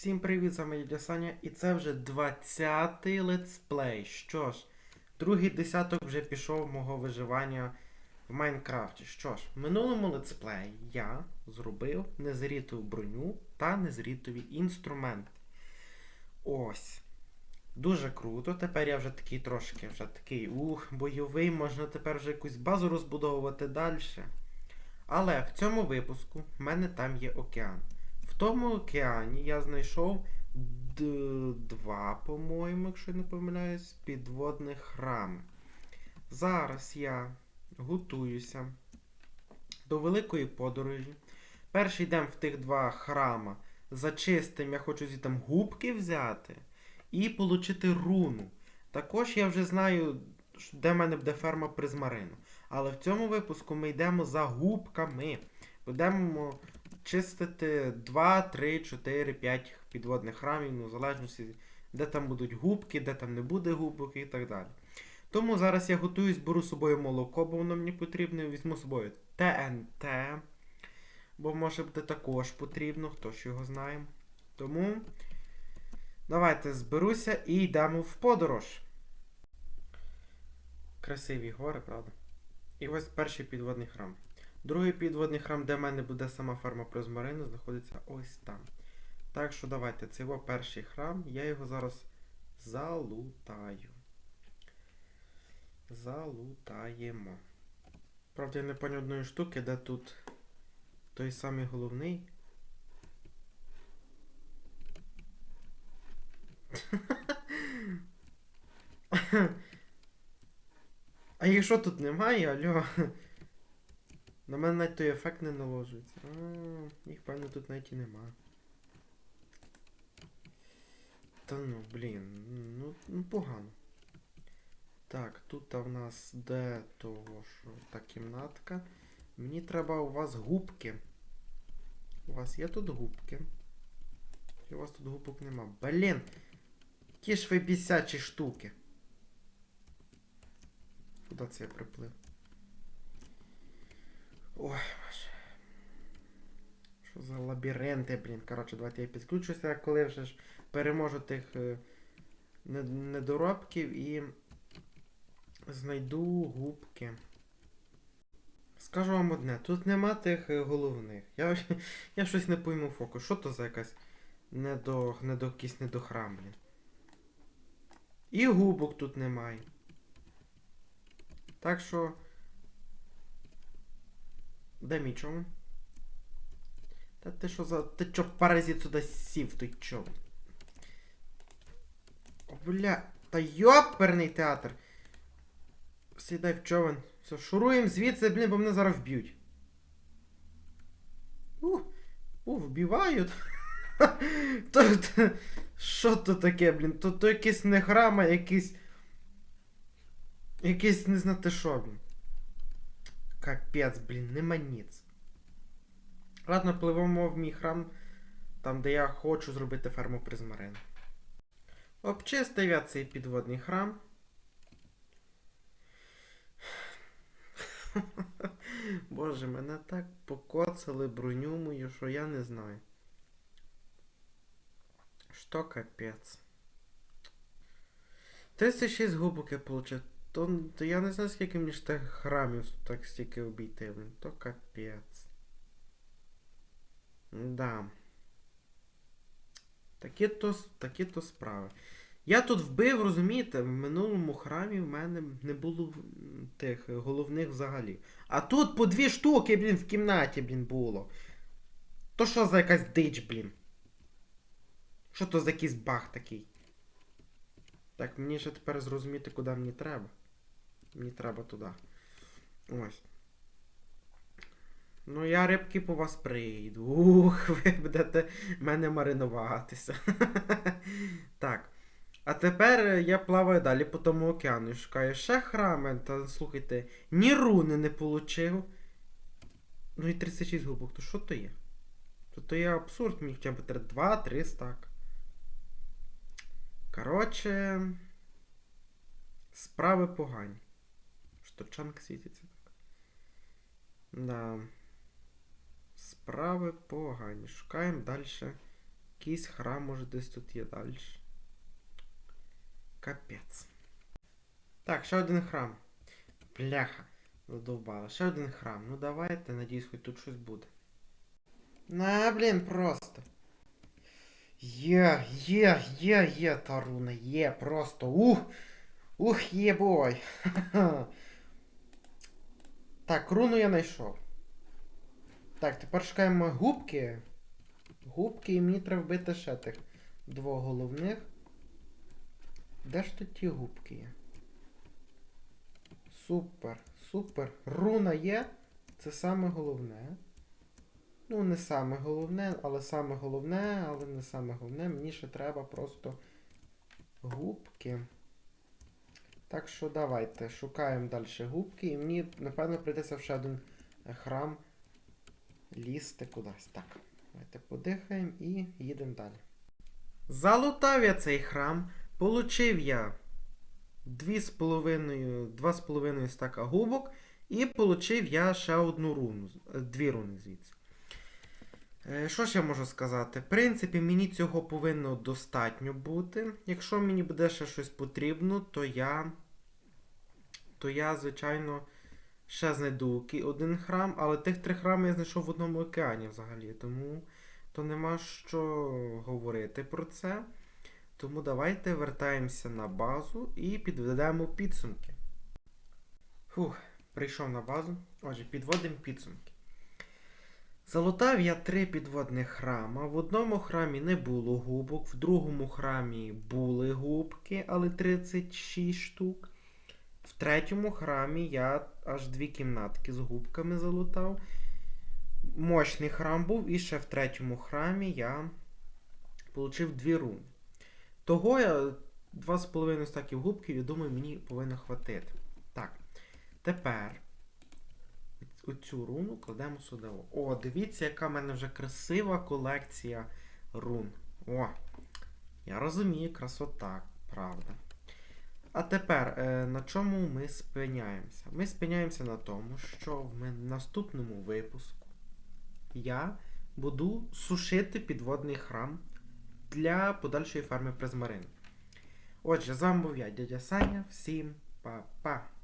Всім привіт, з вами я Саня, і це вже 20-й летсплей. Що ж, другий десяток вже пішов мого виживання в Майнкрафті. Що ж, в минулому летсплеї я зробив незрітову броню та незрітові інструменти. Ось. Дуже круто. Тепер я вже такий трошки вже такий ух, бойовий, можна тепер вже якусь базу розбудовувати далі. Але в цьому випуску в мене там є океан. Тому океані я знайшов два, по-моєму, якщо я не помиляюсь, підводних храми. Зараз я готуюся до великої подорожі. Перший йдемо в тих два храма. Зачистим, я хочу звідти там губки взяти і отримати руну. Також я вже знаю, де в мене буде ферма призмарину. Але в цьому випуску ми йдемо за губками. Будемо чистити 2, 3, 4, 5 підводних храмів, ну, в залежності, де там будуть губки, де там не буде губок і так далі. Тому зараз я готуюсь, беру з собою молоко, бо воно мені потрібно, візьму з собою ТНТ, бо може буде також потрібно, хто ж його знає. Тому давайте зберуся і йдемо в подорож. Красиві гори, правда? І ось перший підводний храм. Другий підводний храм, де в мене буде сама ферма прозмарину, знаходиться ось там. Так що давайте, це його перший храм, я його зараз залутаю. Залутаємо. Правда, я не поняв одної штуки, де тут той самий головний. А якщо тут немає, алло. На мене навіть той ефект не наложується. А, їх, певно, тут навіть і нема. Та ну, блін, ну, ну погано. Так, тут в нас де того, що та кімнатка. Мені треба у вас губки. У вас є тут губки? Чи у вас тут губок нема? Блін! Ті ж ви бісячі штуки. Куди це я приплив? Ой, боже. Що за лабіринти, блін. Коротше, давайте я підключуся, коли вже ж переможу тих е, недоробків і знайду губки. Скажу вам одне, тут нема тих е, головних. Я, я щось не пойму фокус. Що то за якась недо, недо, недохрам, блін. І губок тут немає. Так що. Де мій човен? Та ти що за. Ти чо паразит сюди сів той човен? О, бля. Та йоперний театр. Сідай в човен. Все, шуруємо звідси, блін, бо мене зараз вб'ють. У, у, вбивають. Що то таке, блін? То, то якийсь не храм, а якийсь. Якийсь не знати що, блін. Капець, блін, нема ніц. Ладно, пливемо в мій храм, там, де я хочу зробити ферму призмарин. Обчистив я цей підводний храм. Боже, мене так покоцали броню мою, що я не знаю. Що капець. 36 губок я получив. То, то я не знаю, скільки мені ж тих храмів так стільки обійти. То капець. Да. Такі то, такі то справи. Я тут вбив, розумієте, в минулому храмі в мене не було тих головних взагалі. А тут по дві штуки, блін, в кімнаті, блін, було. То що за якась дич, блін? Що то за якийсь баг такий? Так, мені ще тепер зрозуміти, куди мені треба. Мені треба туди. Ось. Ну, я рибки по вас прийду. Ух, ви будете мене маринуватися. так. А тепер я плаваю далі по тому океану і шукаю ще храми. Та слухайте, ні руни не получив. Ну і 36 губок, то що то є? То то є абсурд, мені хоча б 2-3 стак. Коротше. Справи погані. Штурчанка світиться так. Да. Справи погані. Шукаємо далі Якийсь храм, може, десь тут є далі. Капець. Так, ще один храм. Бляха. Задовбала. Ще один храм. Ну давайте, надіюсь, хоч тут щось буде. На, блін, просто. Є, є, є, є, Таруна, є, просто. Ух! Ух, є бой. Так, руну я знайшов. Так, тепер шукаємо губки. Губки і мені треба вбити ще тих двох головних. Де ж тут ті губки є? Супер, супер. Руна є. Це саме головне. Ну, не саме головне, але саме головне, але не саме головне. Мені ще треба просто губки. Так що давайте шукаємо далі губки. І мені, напевно, прийдеться ще один е, храм лізти кудись. Так, давайте подихаємо і їдемо далі. Залутав я цей храм, получив я 2,5 2,5 стака губок і получив я ще одну руну. е, Дві руни звідси. Е, Що ж я можу сказати? В принципі, мені цього повинно достатньо бути. Якщо мені буде ще щось потрібно, то я. То я, звичайно, ще знайду один храм, але тих три храми я знайшов в одному океані взагалі. Тому то нема що говорити про це. Тому давайте вертаємося на базу і підведемо підсумки. Фух, прийшов на базу. Отже, підводимо підсумки. Залутав я три підводних храма. В одному храмі не було губок, в другому храмі були губки, але 36 штук. В третьому храмі я аж дві кімнатки з губками залутав. Мощний храм був, і ще в третьому храмі я отримав дві руни. Того я 2,5 стаків губків, я думаю, мені повинно хватити. Так, тепер оцю руну кладемо сюди. О, дивіться, яка в мене вже красива колекція рун. О, я розумію, красота, правда. А тепер, е, на чому ми спиняємося? Ми спиняємося на тому, що в наступному випуску я буду сушити підводний храм для подальшої фарми призмарин. Отже, з вами був я, дядя Саня. Всім па-па!